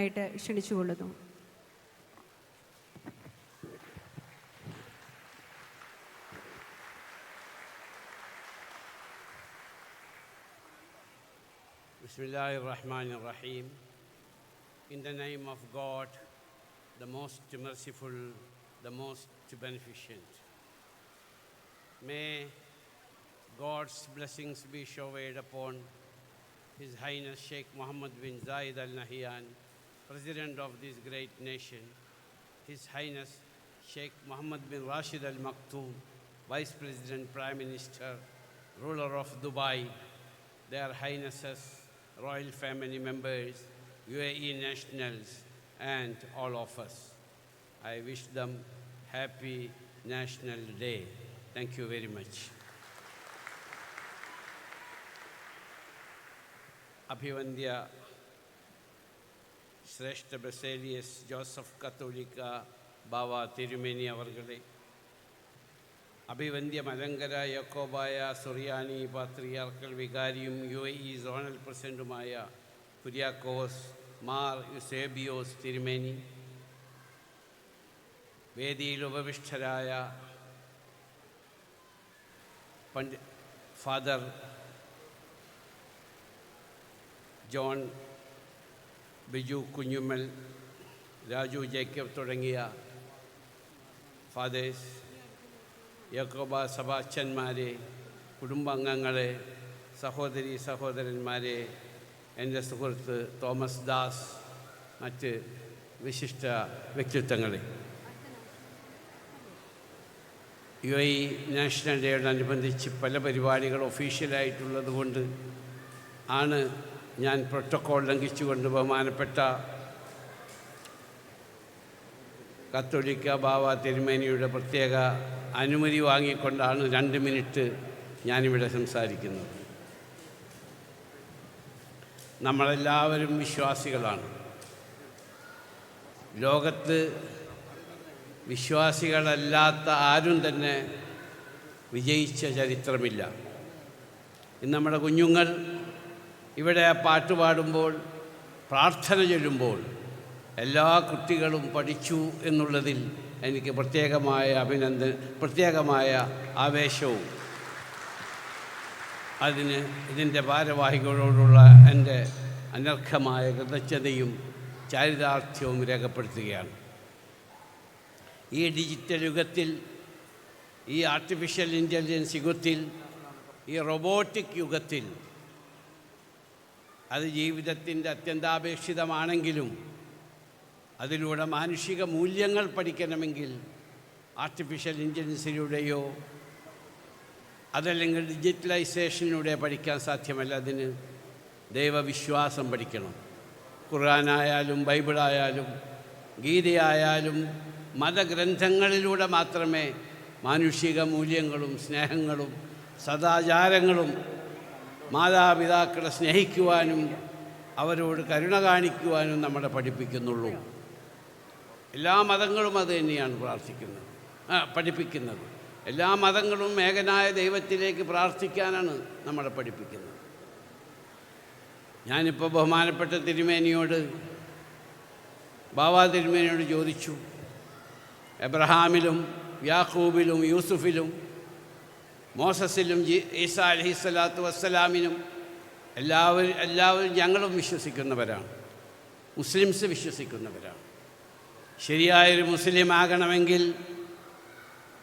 സംസാരിക്കാനായിട്ട് ക്ഷണിച്ചുകൊള്ളുന്നു Bismillah ar-Rahman ar-Rahim. In the name of God, the most merciful, the most beneficent. May God's blessings be showered upon His Highness Sheikh Mohammed bin Zayed Al Nahyan, President of this great nation, His Highness Sheikh Mohammed bin Rashid Al Maktoum, Vice President, Prime Minister, ruler of Dubai, their highnesses, royal family members, UAE nationals, and all of us. I wish them happy National Day. Thank you very much. Abhivandya Shreshtha Baselios Joseph കത്തോലിക്ക ബാവ തിരുമേനി അവർകളെ. അഭിവന്ദ്യ Malankara Yakobaya Suriyani patriarchal വികാരിയും U A E zonal പ്രസിഡന്റുമായ കുര്യാക്കോസ് മാർ യുസേബിയോസ് തിരുമേനി. വേദിയിൽ ഉപവിഷ്ടരായ പണ്ഡി father John Biju Kunjummal Raju Jacob തുടങ്ങിയ ഫാദേഴ്സ് യക്കോബ സഭാച്ചന്മാരെ കുടുംബാംഗങ്ങളെ സഹോദരി സഹോദരന്മാരെ എന്റെ സുഹൃത്ത് തോമസ് ദാസ് മറ്റ് വിശിഷ്ട വ്യക്തിത്വങ്ങളെ. യു ഐ നാഷണൽ ഡേയോടനുബന്ധിച്ച് പല പരിപാടികൾ ഒഫീഷ്യലായിട്ടുള്ളത് കൊണ്ട് ആണ് ഞാൻ പ്രോട്ടോക്കോൾ ലംഘിച്ചുകൊണ്ട് ബഹുമാനപ്പെട്ട കത്തോലിക്ക ബാബ തിരുമേനിയുടെ പ്രത്യേക അനുമതി വാങ്ങിക്കൊണ്ടാണ് രണ്ട് മിനിറ്റ് ഞാനിവിടെ സംസാരിക്കുന്നത്. നമ്മളെല്ലാവരും വിശ്വാസികളാണ്. ലോകത്ത് വിശ്വാസികളല്ലാത്ത ആരും തന്നെ വിജയിച്ച ചരിത്രമില്ല. ഇന്ന് നമ്മുടെ കുഞ്ഞുങ്ങൾ ഇവിടെ പാട്ട് പാടുമ്പോൾ പ്രാർത്ഥന ചൊല്ലുമ്പോൾ എല്ലാ കുട്ടികളും പഠിച്ചു എന്നുള്ളതിൽ എനിക്ക് പ്രത്യേകമായ അഭിനന്ദന പ്രത്യേകമായ ആവേശവും. അതിന് ഇതിന്റെ ഭാരവാഹികളോടുള്ള എന്റെ അനർഘമായ കൃതജ്ഞതയും ചാരിതാർത്ഥ്യവും രേഖപ്പെടുത്തുകയാണ്. ഈ ഡിജിറ്റൽ യുഗത്തിൽ ഈ ആർട്ടിഫിഷ്യൽ ഇന്റലിജൻസ് യുഗത്തിൽ ഈ റൊബോട്ടിക് യുഗത്തിൽ അത് ജീവിതത്തിന്റെ അത്യന്താപേക്ഷിതമാണെങ്കിലും അതിലൂടെ മാനുഷിക മൂല്യങ്ങൾ പഠിക്കണമെങ്കിൽ ആർട്ടിഫിഷ്യൽ ഇന്റലിജൻസിലൂടെയോ അതല്ലെങ്കിൽ ഡിജിറ്റലൈസേഷനിലൂടെ പഠിക്കാൻ സാധ്യമല്ല. അതിന് ദൈവവിശ്വാസം പഠിക്കണം. ഖുർആനായാലും ബൈബിളായാലും ഗീതയായാലും മതഗ്രന്ഥങ്ങളിലൂടെ മാത്രമേ മാനുഷിക മൂല്യങ്ങളും സ്നേഹങ്ങളും സദാചാരങ്ങളും മാതാപിതാക്കളെ സ്നേഹിക്കുവാനും അവരോട് കരുണ കാണിക്കുവാനും നമ്മളെ പഠിപ്പിക്കുന്നുള്ളൂ. എല്ലാ മതങ്ങളും അത് തന്നെയാണ് പ്രാർത്ഥിക്കുന്നത്. പഠിപ്പിക്കുന്നത്. എല്ലാ മതങ്ങളും ഏകനായ ദൈവത്തിലേക്ക് പ്രാർത്ഥിക്കാനാണ് നമ്മളെ പഠിപ്പിക്കുന്നത്. ഞാനിപ്പോൾ ബഹുമാനപ്പെട്ട തിരുമേനിയോട് ബാബാ തിരുമേനിയോട് ചോദിച്ചു. എബ്രഹാമിലും യാക്കൂബിലും യൂസുഫിലും മോസസിലും ഈസ അലഹിസ്വലാത്തു വസ്സലാമിനും എല്ലാവരും എല്ലാവരും ഞങ്ങളും വിശ്വസിക്കുന്നവരാണ്. മുസ്ലിംസ് വിശ്വസിക്കുന്നവരാണ്. ശരിയായൊരു മുസ്ലിം ആകണമെങ്കിൽ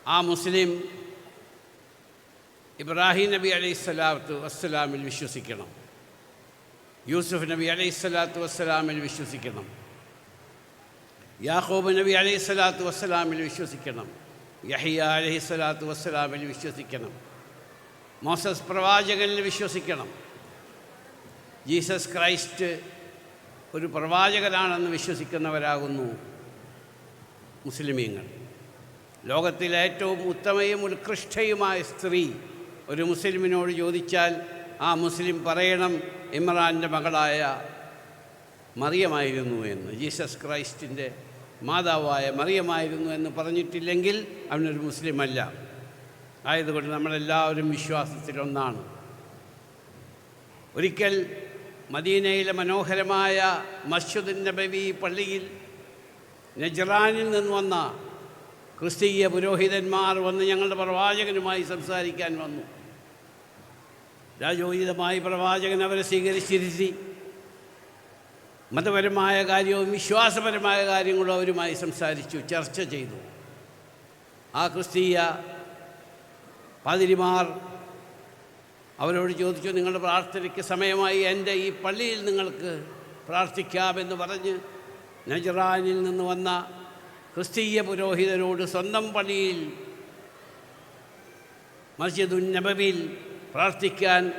ആ മുസ്ലിം ഇബ്രാഹിം നബി അലൈഹി സ്വലാത്തു വസ്സലാമിൽ വിശ്വസിക്കണം. യൂസുഫ് നബി അലൈഹി സ്വലാത്തു വസ്സലാമിൽ വിശ്വസിക്കണം. യാഹൂബ് നബി അലൈഹി സ്വലാത്തു വസ്സലാമിൽ വിശ്വസിക്കണം. യഹിയ അലഹി സ്വലാത്തു വസ്സലാമിൽ വിശ്വസിക്കണം. മോസസ് പ്രവാചകനിൽ വിശ്വസിക്കണം. ജീസസ് ക്രൈസ്റ്റ് ഒരു പ്രവാചകനാണെന്ന് വിശ്വസിക്കുന്നവരാകുന്നു മുസ്ലിമീങ്ങൾ. ലോകത്തിലെ ഏറ്റവും ഉത്തമയും ഉത്കൃഷ്ടയുമായ സ്ത്രീ ഒരു മുസ്ലിമിനോട് ചോദിച്ചാൽ ആ മുസ്ലിം പറയണം ഇമ്രാന്റെ മകളായ മറിയമായിരുന്നു എന്ന്. ജീസസ് ക്രൈസ്റ്റിന്റെ മാതാവായ മറിയമായിരുന്നു എന്ന് പറഞ്ഞിട്ടില്ലെങ്കിൽ അവനൊരു മുസ്ലിമല്ല. ആയതുകൊണ്ട് നമ്മളെല്ലാവരും വിശ്വാസത്തിലൊന്നാണ്. ഒരിക്കൽ മദീനയിലെ മനോഹരമായ മസ്ജിദുൻ നബവി പള്ളിയിൽ നജറാനിൽ നിന്ന് വന്ന ക്രിസ്തീയ പുരോഹിതന്മാർ വന്ന് ഞങ്ങളുടെ പ്രവാചകനുമായി സംസാരിക്കാൻ വന്നു. രാജോചിതമായി പ്രവാചകൻ അവരെ സ്വീകരിച്ചിരുത്തി. മതപരമായ കാര്യവും വിശ്വാസപരമായ കാര്യങ്ങളും അവരുമായി സംസാരിച്ചു ചർച്ച ചെയ്തു. ആ ക്രിസ്തീയ പാതിരിമാർ അവരോട് ചോദിച്ചു നിങ്ങളുടെ പ്രാർത്ഥനയ്ക്ക് സമയമായി. എന്റെ ഈ പള്ളിയിൽ നിങ്ങൾക്ക് പ്രാർത്ഥിക്കാമെന്ന് പറഞ്ഞ് നജറാനിൽ നിന്ന് വന്ന ക്രിസ്തീയ പുരോഹിതരോട് സ്വന്തം പള്ളിയിൽ മസ്ജിദുൻ നബവിൽ പ്രാർത്ഥിക്കാൻ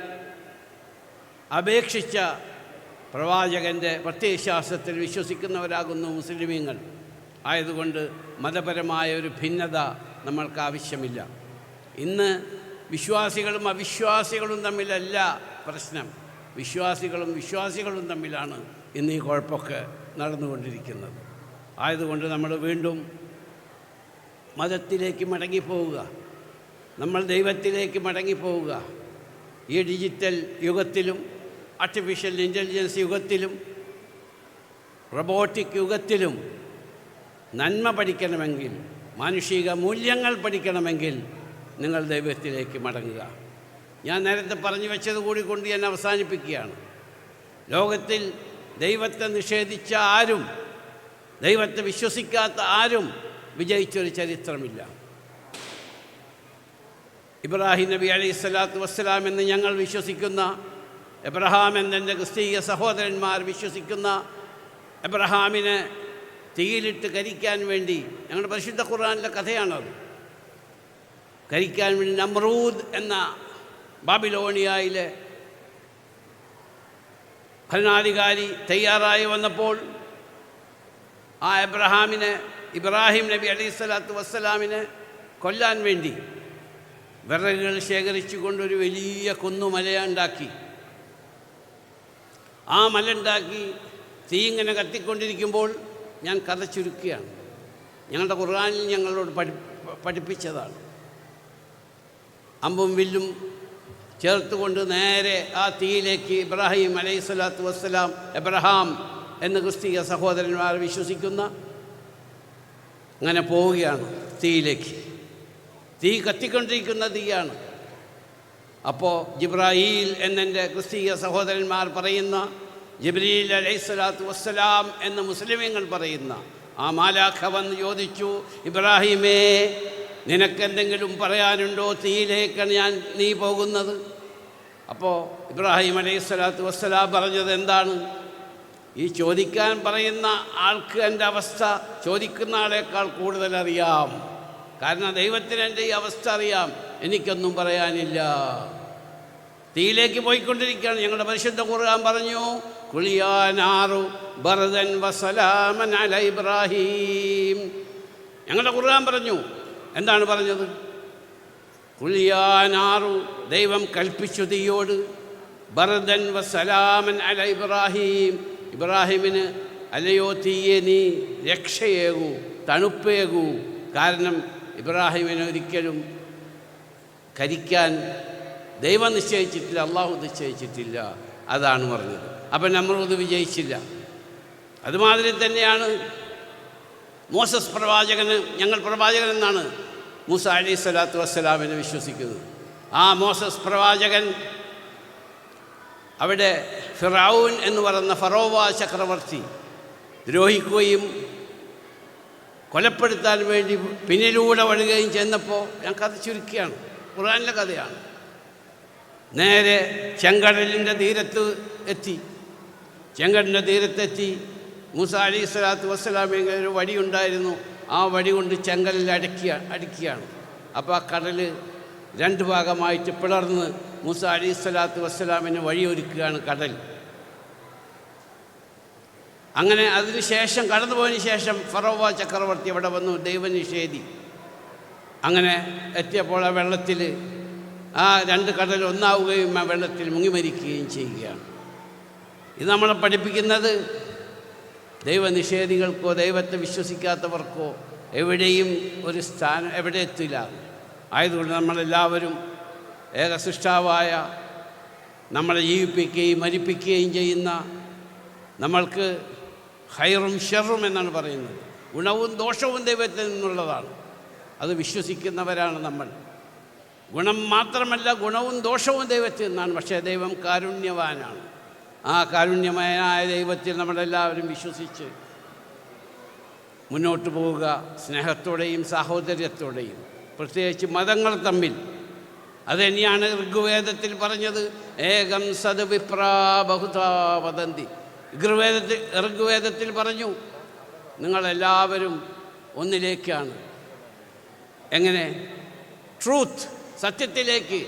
അപേക്ഷിച്ച പ്രവാചകന്റെ പ്രത്യയശാസ്ത്രത്തിൽ വിശ്വസിക്കുന്നവരാകുന്നു മുസ്ലിമീങ്ങൾ. ആയതുകൊണ്ട് മതപരമായ ഒരു ഭിന്നത നമ്മൾക്ക് ആവശ്യമില്ല ഇന്ന് വിശ്വാസികളും അവിശ്വാസികളും തമ്മിലല്ല പ്രശ്നം. വിശ്വാസികളും വിശ്വാസികളും തമ്മിലാണ് ഇന്ന് ഈ കുഴപ്പമൊക്കെ നടന്നുകൊണ്ടിരിക്കുന്നത്. ആയതുകൊണ്ട് നമ്മൾ വീണ്ടും മതത്തിലേക്ക് മടങ്ങിപ്പോവുക. നമ്മൾ ദൈവത്തിലേക്ക് മടങ്ങിപ്പോവുക. ഈ ഡിജിറ്റൽ യുഗത്തിലും ആർട്ടിഫിഷ്യൽ ഇന്റലിജൻസ് യുഗത്തിലും റോബോട്ടിക് യുഗത്തിലും നന്മ പഠിക്കണമെങ്കിൽ മാനുഷിക മൂല്യങ്ങൾ പഠിക്കണമെങ്കിൽ നിങ്ങൾ ദൈവത്തിലേക്ക് മടങ്ങുക. ഞാൻ നേരത്തെ പറഞ്ഞു വെച്ചത് കൂടി കൊണ്ട് ഞാൻ അവസാനിപ്പിക്കുകയാണ്. ലോകത്തിൽ ദൈവത്തെ നിഷേധിച്ച ആരും ദൈവത്തെ വിശ്വസിക്കാത്ത ആരും വിജയിച്ചൊരു ചരിത്രമില്ല. ഇബ്രാഹിം നബി അലൈഹി സ്വലാത്തു വസ്സലാം എന്ന് ഞങ്ങൾ വിശ്വസിക്കുന്ന എബ്രഹാം എന്നെ ക്രിസ്തീയ സഹോദരന്മാർ വിശ്വസിക്കുന്ന എബ്രഹാമിനെ തീയിലിട്ട് കരിക്കാൻ വേണ്ടി ഞങ്ങളുടെ പരിശുദ്ധ ഖുർആാനിലെ കഥയാണത്. കരിക്കാൻ വേണ്ടി നമ്രൂദ് എന്ന ബാബിലോണിയയിലെ ഭരണാധികാരി തയ്യാറായി വന്നപ്പോൾ ആ എബ്രഹാമിനെ ഇബ്രാഹിം നബി അലൈഹി സ്വലാത്തു വസ്സലാമിനെ കൊല്ലാൻ വേണ്ടി വിറകുകൾ ശേഖരിച്ചു കൊണ്ടൊരു വലിയ കുന്നുമലയുണ്ടാക്കി. ആ മലുണ്ടാക്കി തീ ഇങ്ങനെ കത്തിക്കൊണ്ടിരിക്കുമ്പോൾ ഞാൻ കഥ ചുരുക്കുകയാണ് ഞങ്ങളുടെ ഖുർആാനിൽ ഞങ്ങളോട് പഠി പഠിപ്പിച്ചതാണ്. അമ്പും വില്ലും ചേർത്തുകൊണ്ട് നേരെ ആ തീയിലേക്ക് ഇബ്രാഹിം അലൈഹി സ്വലാത്തു വസ്സലാം എബ്രഹാം എന്ന് ക്രിസ്തീയ സഹോദരന്മാർ വിശ്വസിക്കുന്ന അങ്ങനെ പോവുകയാണ് തീയിലേക്ക്. തീ കത്തിക്കൊണ്ടിരിക്കുന്ന തീയാണ്. അപ്പോൾ ജിബ്രാഹീൽ എന്നെന്റെ ക്രിസ്തീയ സഹോദരന്മാർ പറയുന്ന ജിബ്രീൽ അലൈഹി സ്വലാത്തു വസ്സലാം എന്ന് മുസ്ലിമീങ്ങൾ പറയുന്ന ആ മാലാഖ വന്ന് ചോദിച്ചു ഇബ്രാഹിമേ നിനക്കെന്തെങ്കിലും പറയാനുണ്ടോ? തീയിലേക്കാണ് ഞാൻ നീ പോകുന്നത്? അപ്പോൾ ഇബ്രാഹിം അലൈഹി സ്വലാത്തു വസ്സലാം പറഞ്ഞത് എന്താണ്? ഈ ചോദിക്കാൻ പറയുന്ന ആൾക്ക് എന്റെ അവസ്ഥ ചോദിക്കുന്ന ആളേക്കാൾ കൂടുതൽ അറിയാം കാരണം ദൈവത്തിന് എന്റെ ഈ അവസ്ഥ അറിയാം. എനിക്കൊന്നും പറയാനില്ല. തീയിലേക്ക് പോയിക്കൊണ്ടിരിക്കുകയാണ്. ഞങ്ങളുടെ പരിശുദ്ധ കുറുകാൻ പറഞ്ഞു കുളിയാനാറു ബർദൻ വസലാമൻ അല ഇബ്രാഹീം. ഞങ്ങളുടെ കുറുകാൻ പറഞ്ഞു. എന്താണ് പറഞ്ഞത്? കുളിയാനാറു ദൈവം കൽപ്പിച്ചു തീയോട് ബർദൻ വസലാമൻ അല ഇബ്രാഹീം. ഇബ്രാഹിമിന് അല്ലയോ തീയെ നീ രക്ഷയേകൂ തണുപ്പേകൂ. കാരണം ഇബ്രാഹിമിന് ഒരിക്കലും കരിക്കാൻ ദൈവം നിശ്ചയിച്ചിട്ടില്ല അള്ളാഹു നിശ്ചയിച്ചിട്ടില്ല. അതാണ് പറഞ്ഞത്. അപ്പം നമ്മളത് വിജയിച്ചില്ല. അതുമാതിരി തന്നെയാണ് മോസസ് പ്രവാചകന് ഞങ്ങൾ പ്രവാചകൻ എന്നാണ് മൂസ അലി സ്വലാത്തു വസ്സലാമിനെ വിശ്വസിക്കുന്നത്. ആ മോസസ് പ്രവാചകൻ അവിടെ ഫിറാവുൻ എന്ന് പറയുന്ന ഫറോവ ചക്രവർത്തി ദ്രോഹിക്കുകയും കൊലപ്പെടുത്താൻ വേണ്ടി പിന്നിലൂടെ വഴുകയും ചെന്നപ്പോൾ ഞാൻ കഥ ചുരുക്കിയാണ്. ഖുറാനിലെ കഥയാണ്. നേരെ ചെങ്കടലിന്റെ തീരത്ത് എത്തി. ചെങ്കടലിന്റെ തീരത്തെത്തി. മൂസ അലി സ്വലാത്തു വസ്സലാമിങ്ങനെ ഒരു വടി ഉണ്ടായിരുന്നു. ആ വടി കൊണ്ട് ചെങ്കലിൽ അടക്കിയ അടിക്കുകയാണ്. അപ്പോൾ ആ കടൽ രണ്ട് ഭാഗമായിട്ട് പിളർന്ന് മൂസ അലി സ്വലാത്തു വസ്സലാമിന് വഴിയൊരുക്കുകയാണ് കടൽ. അങ്ങനെ അതിനുശേഷം കടന്നുപോയതിന് ശേഷം ഫറോവ ചക്രവർത്തി അവിടെ വന്നു ദൈവനിഷേധി. അങ്ങനെ എത്തിയപ്പോൾ ആ വെള്ളത്തിൽ ആ രണ്ട് കടൽ ഒന്നാവുകയും ആ വെള്ളത്തിൽ മുങ്ങി മരിക്കുകയും ചെയ്യുകയാണ്. ഇത് നമ്മളെ പഠിപ്പിക്കുന്നത് ദൈവനിഷേധികൾക്കോ ദൈവത്തെ വിശ്വസിക്കാത്തവർക്കോ എവിടെയും ഒരു സ്ഥാനം എവിടെ എത്തില്ല. ആയതുകൊണ്ട് നമ്മളെല്ലാവരും ഏക സൃഷ്ടാവായ നമ്മളെ ജീവിപ്പിക്കുകയും മരിപ്പിക്കുകയും ചെയ്യുന്ന നമ്മൾക്ക് ഹൈറും ഷെറും എന്നാണ് പറയുന്നത്. ഗുണവും ദോഷവും ദൈവത്തിൽ നിന്നുള്ളതാണ്. അത് വിശ്വസിക്കുന്നവരാണ് നമ്മൾ. ഗുണം മാത്രമല്ല ഗുണവും ദോഷവും ദൈവത്തിൽ നിന്നാണ്. പക്ഷേ ദൈവം കാരുണ്യവാനാണ്. ആ കാരുണ്യമയനായ ദൈവത്തിൽ നമ്മളെല്ലാവരും വിശ്വസിച്ച് മുന്നോട്ട് പോവുക. സ്നേഹത്തോടെയും സാഹോദര്യത്തോടെയും. പ്രത്യേകിച്ച് മതങ്ങൾ തമ്മിൽ. അത് തന്നെയാണ് ഋഗ്വേദത്തിൽ പറഞ്ഞത്. ഏകം സത് ബഹുതാ വദന്തി. ഋഗ്വേദത്തിൽ ഋഗ്വേദത്തിൽ പറഞ്ഞു നിങ്ങളെല്ലാവരും ഒന്നിലേക്കാണ്. എങ്ങനെ? ട്രൂത്ത് സത്യത്തിലേക്ക്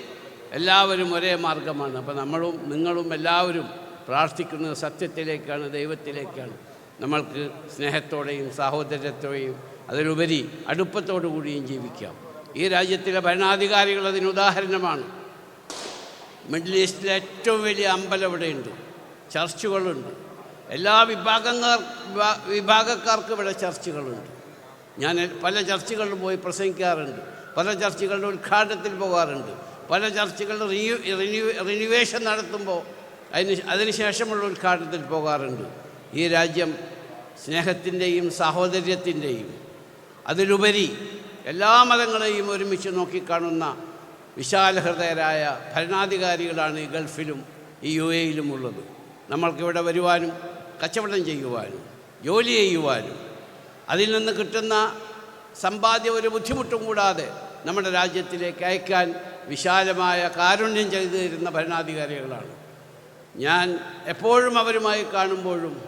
എല്ലാവരും ഒരേ മാർഗമാണ്. അപ്പോൾ നമ്മളും നിങ്ങളും എല്ലാവരും പ്രാർത്ഥിക്കുന്നത് സത്യത്തിലേക്കാണ് ദൈവത്തിലേക്കാണ്. നമ്മൾക്ക് സ്നേഹത്തോടെയും സാഹോദര്യത്തോടെയും അതിലുപരി അടുപ്പത്തോടു കൂടിയും ജീവിക്കാം. ഈ രാജ്യത്തിലെ ഭരണാധികാരികൾ അതിന് ഉദാഹരണമാണ്. മിഡിൽ ഈസ്റ്റിലെ ഏറ്റവും വലിയ അമ്പലം ഇവിടെയുണ്ട്. ചർച്ചുകളുണ്ട്. എല്ലാ വിഭാഗങ്ങൾ വിഭാ- വിഭാഗക്കാർക്കും ഇവിടെ ചർച്ചുകളുണ്ട്. ഞാൻ പല ചർച്ചകളിലും പോയി പ്രസംഗിക്കാറുണ്ട്. പല ചർച്ചകളുടെ ഉദ്ഘാടനത്തിൽ പോകാറുണ്ട്. പല ചർച്ചകളുടെ റിന്യൂ റിന്യൂ റിന്യൂവേഷൻ നടത്തുമ്പോൾ അതിന് അതിനുശേഷമുള്ള ഉദ്ഘാടനത്തിൽ പോകാറുണ്ട്. ഈ രാജ്യം സ്നേഹത്തിന്റെയും സാഹോദര്യത്തിന്റെയും അതിലുപരി എല്ലാ മതങ്ങളെയും ഒരുമിച്ച് നോക്കിക്കാണുന്ന വിശാലഹൃദയരായ ഭരണാധികാരികളാണ് ഈ ഗൾഫിലും ഈ യു എയിലും ഉള്ളത്. നമ്മൾക്കിവിടെ വരുവാനും കച്ചവടം ചെയ്യുവാനും ജോലി ചെയ്യുവാനും അതിൽ നിന്ന് കിട്ടുന്ന സമ്പാദ്യം ഒരു ബുദ്ധിമുട്ടും കൂടാതെ നമ്മുടെ രാജ്യത്തിലേക്ക് അയക്കാൻ വിശാലമായ കാരുണ്യം ചെയ്തു തരുന്ന ഭരണാധികാരികളാണ്. ഞാൻ എപ്പോഴും അവരുമായി കാണുമ്പോഴും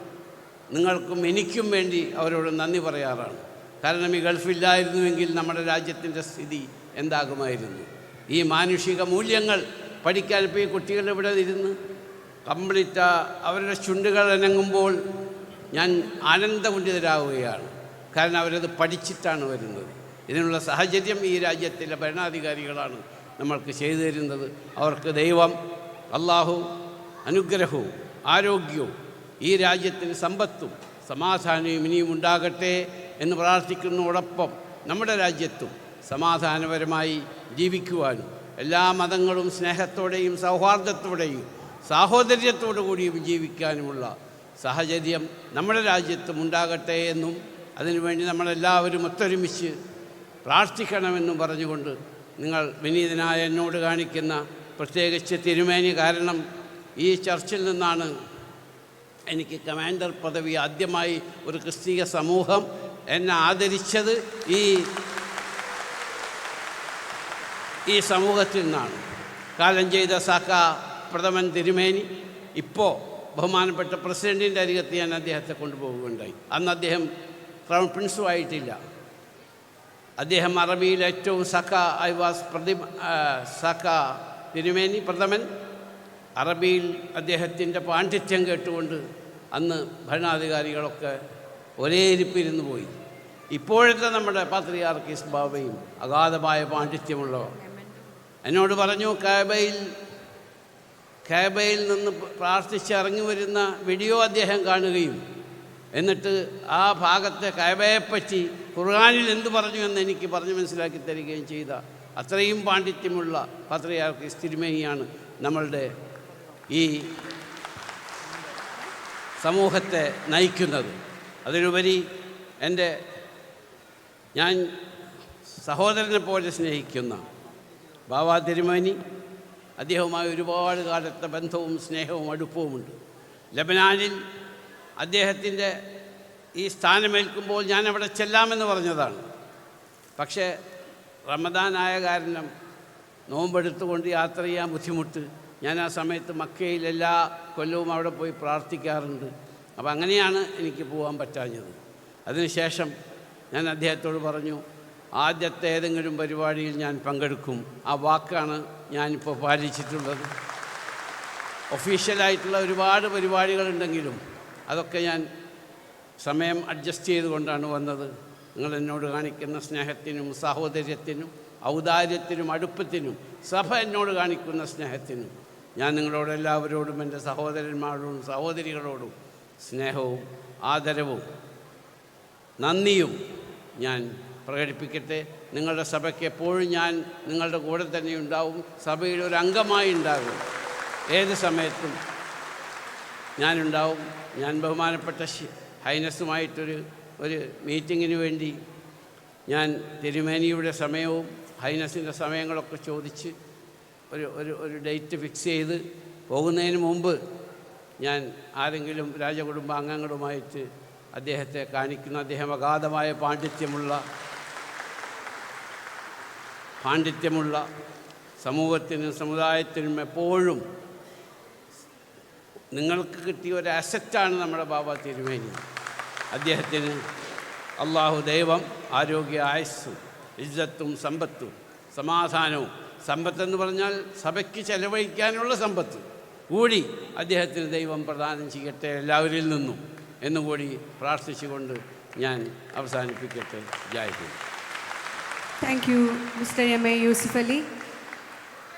നിങ്ങൾക്കും എനിക്കും വേണ്ടി അവരോട് നന്ദി പറയാറാണ്. കാരണം ഈ ഗൾഫില്ലായിരുന്നുവെങ്കിൽ നമ്മുടെ രാജ്യത്തിന്റെ സ്ഥിതി എന്താകുമായിരുന്നു? ഈ മാനുഷിക മൂല്യങ്ങൾ പഠിക്കാൻ ഇപ്പോൾ ഈ കുട്ടികൾ ഇവിടെ ഇരുന്ന്? കംപ്ലീറ്റ് അവരുടെ ചുണ്ടുകൾ അനങ്ങുമ്പോൾ ഞാൻ ആനന്ദകുണ്ഠിതരാകുകയാണ് കാരണം അവരത് പഠിച്ചിട്ടാണ് വരുന്നത്. ഇതിനുള്ള സാഹചര്യം ഈ രാജ്യത്തിലെ ഭരണാധികാരികളാണ് നമ്മൾക്ക് ചെയ്തു തരുന്നത്. അവർക്ക് ദൈവം അള്ളാഹു അനുഗ്രഹവും ആരോഗ്യവും ഈ രാജ്യത്തിന് സമ്പത്തും സമാധാനവും ഇനിയും ഉണ്ടാകട്ടെ എന്ന് പ്രാർത്ഥിക്കുന്നതോടൊപ്പം നമ്മുടെ രാജ്യത്തും സമാധാനപരമായി ജീവിക്കുവാനും എല്ലാ മതങ്ങളും സ്നേഹത്തോടെയും സൗഹാർദ്ദത്തോടെയും സാഹോദര്യത്തോടു കൂടിയും ജീവിക്കാനുമുള്ള സാഹചര്യം നമ്മുടെ രാജ്യത്തും ഉണ്ടാകട്ടെ എന്നും അതിനുവേണ്ടി നമ്മളെല്ലാവരും ഒത്തൊരുമിച്ച് പ്രാർത്ഥിക്കണമെന്നും പറഞ്ഞുകൊണ്ട് നിങ്ങൾ വിനീതനായ എന്നോട് കാണിക്കുന്ന പ്രത്യേകിച്ച് തിരുമേനി കാരണം ഈ ചർച്ചിൽ നിന്നാണ് എനിക്ക് കമാൻഡർ പദവി ആദ്യമായി ഒരു ക്രിസ്തീയ സമൂഹം എന്നെ ആദരിച്ചത് ഈ ഈ സമൂഹത്തിൽ നിന്നാണ്. കാലം ചെയ്ത സാക്ക പ്രഥമൻ തിരുമേനി ഇപ്പോൾ ബഹുമാനപ്പെട്ട പ്രസിഡന്റിന്റെ അരികത്ത് ഞാൻ അദ്ദേഹത്തെ കൊണ്ടുപോവുകയുണ്ടായി. അന്ന് അദ്ദേഹം ക്രൗൺ പ്രിൻസും ആയിട്ടില്ല. അദ്ദേഹം അറബിയിൽ ഏറ്റവും സഖ ഐ വാസ് പ്രതി സഖ തിരുമേനി പ്രഥമൻ. അറബിയിൽ അദ്ദേഹത്തിന്റെ പാണ്ഡിത്യം കേട്ടുകൊണ്ട് അന്ന് ഭരണാധികാരികളൊക്കെ ഒരേ ഇരിപ്പിരുന്ന് പോയി. ഇപ്പോഴത്തെ നമ്മുടെ പാത്രിയാർക്കീസ് ബാബയും അഗാധമായ പാണ്ഡിത്യമുള്ളവർ. എന്നോട് പറഞ്ഞു കാബയിൽ കാബയിൽ നിന്ന് പ്രാർത്ഥിച്ച് ഇറങ്ങി വരുന്ന വീഡിയോ അദ്ദേഹം കാണുകയും എന്നിട്ട് ആ ഭാഗത്തെ കയവയെപ്പറ്റി ഖുർആാനിൽ എന്ത് പറഞ്ഞു എന്ന് എനിക്ക് പറഞ്ഞു മനസ്സിലാക്കി തരികയും ചെയ്ത അത്രയും പാണ്ഡിത്യമുള്ള പത്രയാർക്ക് സ്ഥിരമേനിയാണ് നമ്മളുടെ ഈ സമൂഹത്തെ നയിക്കുന്നത്. അതിലുപരി എന്റെ ഞാൻ സഹോദരനെ പോലെ സ്നേഹിക്കുന്ന ബാബാ തിരുമേനി അദ്ദേഹവുമായി ഒരുപാട് കാലത്തെ ബന്ധവും സ്നേഹവും അടുപ്പവുമുണ്ട്. ലബനാനിൽ അദ്ദേഹത്തിന്റെ ഈ സ്ഥാനമേൽക്കുമ്പോൾ ഞാൻ അവിടെ ചെല്ലാമെന്ന് പറഞ്ഞതാണ്. പക്ഷേ റമദാനായ കാരണം നോമ്പെടുത്തുകൊണ്ട് യാത്ര ചെയ്യാൻ ബുദ്ധിമുട്ട്. ഞാൻ ആ സമയത്ത് മക്കയിൽ എല്ലാ കൊല്ലവും അവിടെ പോയി പ്രാർത്ഥിക്കാറുണ്ട്. അപ്പോൾ അങ്ങനെയാണ് എനിക്ക് പോകാൻ പറ്റാഞ്ഞത്. അതിനുശേഷം ഞാൻ അദ്ദേഹത്തോട് പറഞ്ഞു ആദ്യത്തെ ഏതെങ്കിലും പരിപാടിയിൽ ഞാൻ പങ്കെടുക്കും. ആ വാക്കാണ് ഞാനിപ്പോൾ പാലിച്ചിട്ടുള്ളത്. ഒഫീഷ്യലായിട്ടുള്ള ഒരുപാട് പരിപാടികളുണ്ടെങ്കിലും അതൊക്കെ ഞാൻ സമയം അഡ്ജസ്റ്റ് ചെയ്തുകൊണ്ടാണ് വന്നത്. നിങ്ങൾ എന്നോട് കാണിക്കുന്ന സ്നേഹത്തിനും സാഹോദര്യത്തിനും ഔദാര്യത്തിനും അടുപ്പത്തിനും സഭ എന്നോട് കാണിക്കുന്ന സ്നേഹത്തിനും ഞാൻ നിങ്ങളോടെല്ലാവരോടും എന്റെ സഹോദരന്മാരോടും സഹോദരികളോടും സ്നേഹവും ആദരവും നന്ദിയും ഞാൻ പ്രകടിപ്പിക്കട്ടെ. നിങ്ങളുടെ സഭയ്ക്ക് എപ്പോഴും ഞാൻ നിങ്ങളുടെ കൂടെ തന്നെ ഉണ്ടാവും. സഭയിൽ ഒരു അംഗമായി ഉണ്ടാകും. ഏത് സമയത്തും ഞാനുണ്ടാവും. ഞാൻ ബഹുമാനപ്പെട്ട ഹൈനസുമായിട്ടൊരു ഒരു മീറ്റിങ്ങിന് വേണ്ടി ഞാൻ തിരുമേനിയുടെ സമയവും ഹൈനസിന്റെ സമയങ്ങളൊക്കെ ചോദിച്ച് ഒരു ഒരു ഒരു ഡേറ്റ് ഫിക്സ് ചെയ്ത് പോകുന്നതിന് മുമ്പ് ഞാൻ ആരെങ്കിലും രാജകുടുംബാംഗങ്ങളുമായിട്ട് അദ്ദേഹത്തെ കാണിക്കുന്ന അദ്ദേഹം അഗാധമായ പാണ്ഡിത്യമുള്ള പാണ്ഡിത്യമുള്ള സമൂഹത്തിനും സമുദായത്തിനും എപ്പോഴും നിങ്ങൾക്ക് കിട്ടിയ ഒരു അസറ്റാണ് നമ്മുടെ ബാബ തിരുമേനി. അദ്ദേഹത്തിന് അള്ളാഹു ദൈവം ആരോഗ്യ ആയുസ്സും ഇജ്ജത്തും സമ്പത്തും സമാധാനവും. സമ്പത്തെന്ന് പറഞ്ഞാൽ സഭയ്ക്ക് ചെലവഴിക്കാനുള്ള സമ്പത്ത്. കൂടി അദ്ദേഹത്തിന് ദൈവം പ്രദാനം ചെയ്യട്ടെ എല്ലാവരിൽ നിന്നും എന്നുകൂടി പ്രാർത്ഥിച്ചുകൊണ്ട് ഞാൻ അവസാനിപ്പിക്കട്ടെ. Jahid thank you mister M A Yusuf Ali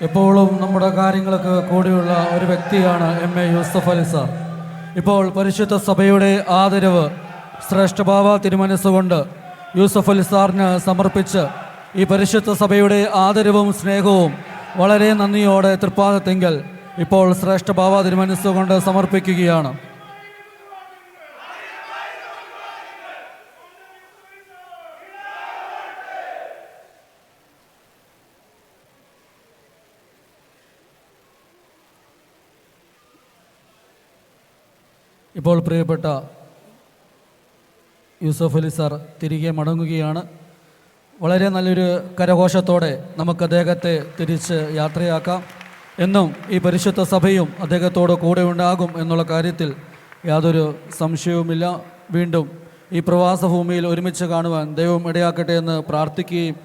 എപ്പോഴും നമ്മുടെ കാര്യങ്ങൾക്ക് കൂടിയുള്ള ഒരു വ്യക്തിയാണ് M A Yusuf Ali sir. ഇപ്പോൾ പരിശുദ്ധ സഭയുടെ ആദരവ് ശ്രേഷ്ഠ ബാബ തിരുമനസ്സുകൊണ്ട് യൂസഫ് അലി സാറിന് സമർപ്പിച്ച് ഈ പരിശുദ്ധ സഭയുടെ ആദരവും സ്നേഹവും വളരെ നന്ദിയോടെ തൃപ്പാദത്തെങ്കിൽ ഇപ്പോൾ ശ്രേഷ്ഠ ബാബ തിരുമനസ്സുകൊണ്ട് സമർപ്പിക്കുകയാണ്. ഇപ്പോൾ പ്രിയപ്പെട്ട യൂസഫ് അലി സാർ തിരികെ മടങ്ങുകയാണ്. വളരെ നല്ലൊരു കരഘോഷത്തോടെ നമുക്ക് അദ്ദേഹത്തെ തിരിച്ച് യാത്രയാക്കാം. എന്നും ഈ പരിശുദ്ധ സഭയും അദ്ദേഹത്തോട് കൂടെ ഉണ്ടാകും എന്നുള്ള കാര്യത്തിൽ യാതൊരു സംശയവുമില്ല. വീണ്ടും ഈ പ്രവാസഭൂമിയിൽ ഒരുമിച്ച് കാണുവാൻ ദൈവം ഇടയാക്കട്ടെ എന്ന് പ്രാർത്ഥിക്കുകയും